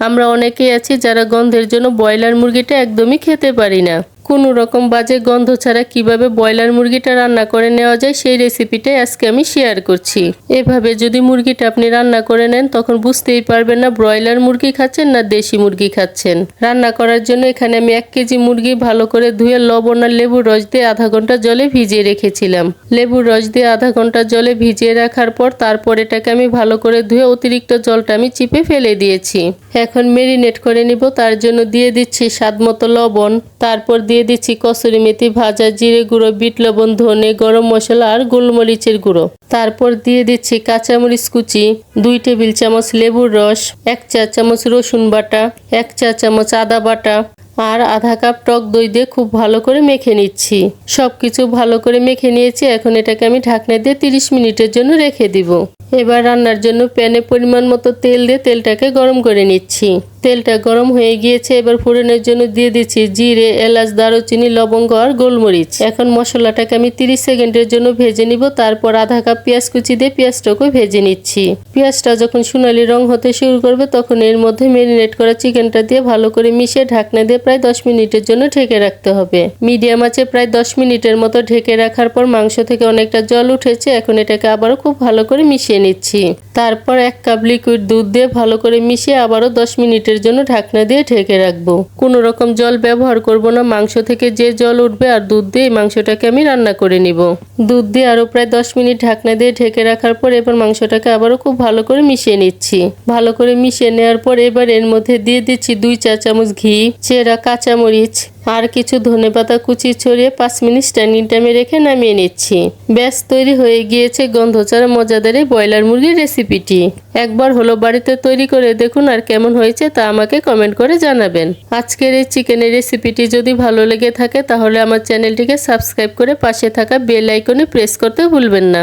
আমরা অনেকেই আছি যারা গন্ধের জন্য ব্রয়লার মুরগিটা একদমই খেতে পারি না। কোনো রকম বাজে গন্ধ ছাড়া কীভাবে ব্রয়লার মুরগিটা রান্না করে নেওয়া যায় সেই রেসিপিটাই আজকে আমি শেয়ার করছি। এভাবে যদি মুরগিটা আপনি রান্না করে নেন, তখন বুঝতেই পারবেন না ব্রয়লার মুরগি খাচ্ছেন না দেশি মুরগি খাচ্ছেন। রান্না করার জন্য এখানে আমি এক কেজি মুরগি ভালো করে ধুয়ে লবণ আর লেবুর রস দিয়ে আধা ঘণ্টা জলে ভিজিয়ে রেখেছিলাম। লেবুর রস দিয়ে আধা ঘণ্টা জলে ভিজিয়ে রাখার পর তারপর এটাকে আমি ভালো করে ধুয়ে অতিরিক্ত জলটা আমি চিপে ফেলে দিয়েছি। এখন মেরিনেট করে নিব, তার জন্য দিয়ে দিচ্ছি স্বাদ মতো লবণ, তারপর দিয়ে দিচ্ছি কসুরি মেথি ভাজা, জিরে গুঁড়ো, বিট লবণ, ধনে গরম মশলা আর গোলমরিচের গুঁড়ো। তারপর দিয়ে দিচ্ছি কাঁচামরিচ কুচি, দুই টেবিল চামচ লেবুর রস, এক চা চামচ রসুন বাটা, এক চা চামচ আদা বাটা আর আধা কাপ টক দই দিয়ে খুব ভালো করে মেখে নিচ্ছি। সব কিছু ভালো করে মেখে নিয়েছি, এখন এটাকে আমি ঢাকনা দিয়ে তিরিশ মিনিটের জন্য রেখে দিব। এবার রান্নার জন্য প্যানে পরিমাণ মতো তেল দিয়ে তেলটাকে গরম করে নিচ্ছি। তেলটা গরম হয়ে গিয়েছে, এবার ফোড়নের জন্য দিয়ে দিচ্ছি জিরে, এলাচ, দারুচিনি, লবঙ্গ আর গোলমরিচ। এখন মশলাটাকে আমি তিরিশ সেকেন্ডের জন্য ভেজে নিব, তারপর আধা কাপ পেঁয়াজ কুচি দিয়ে পেঁয়াজটাকে ভেজে নিচ্ছি। পেঁয়াজটা যখন সোনালি রং হতে শুরু করবে, তখন এর মধ্যে মেরিনেট করা চিকেনটা দিয়ে ভালো করে মিশিয়ে ঢাকনা দিয়ে প্রায় দশ মিনিটের জন্য ঢেকে রাখতে হবে। মিডিয়াম আছে প্রায় দশ মিনিটের মতো ঢেকে রাখার পর মাংস থেকে অনেকটা জল উঠেছে, এখন এটাকে আবারও খুব ভালো করে মিশিয়ে নিচ্ছি। তারপর এক কাপ লিকুইড দুধ দিয়ে ভালো করে মিশিয়ে আবারও দশ মিনিটের জন্য ঢাকনা দিয়ে ঢেকে রাখব। কোনো রকম জল ব্যবহার করব না। মাংস থেকে যে জল উঠবে আর দুধ দিয়ে মাংসটাকে আমি রান্না করে নিব। দুধ দিয়ে আরও প্রায় দশ মিনিট ঢাকনা দিয়ে ঢেকে রাখার পর এবার মাংসটাকে আবারও খুব ভালো করে মিশিয়ে নিচ্ছি। ভালো করে মিশিয়ে নেওয়ার পর এবার এর মধ্যে দিয়ে দিচ্ছি দুই চা চামচ ঘি, চেরা, কাঁচামরিচ আর কিছু ধনেপাতা কুচি ছড়িয়ে পাঁচ মিনিট স্ট্যান্ডিং টাইমে রেখে নামিয়ে নিচ্ছি। ব্যাস, তৈরি হয়ে গিয়েছে গন্ধ ছাড়া মজাদার এই ব্রয়লার মুরগির রেসিপিটি একবার হলো বাড়িতে তৈরি করে দেখুন আর কেমন হয়েছে তা আমাকে কমেন্ট করে জানাবেন। আজকের এই চিকেনের রেসিপিটি যদি ভালো লেগে থাকে তাহলে আমার চ্যানেলটিকে সাবস্ক্রাইব করে পাশে থাকা বেল আইকনে প্রেস করতে ভুলবেন না।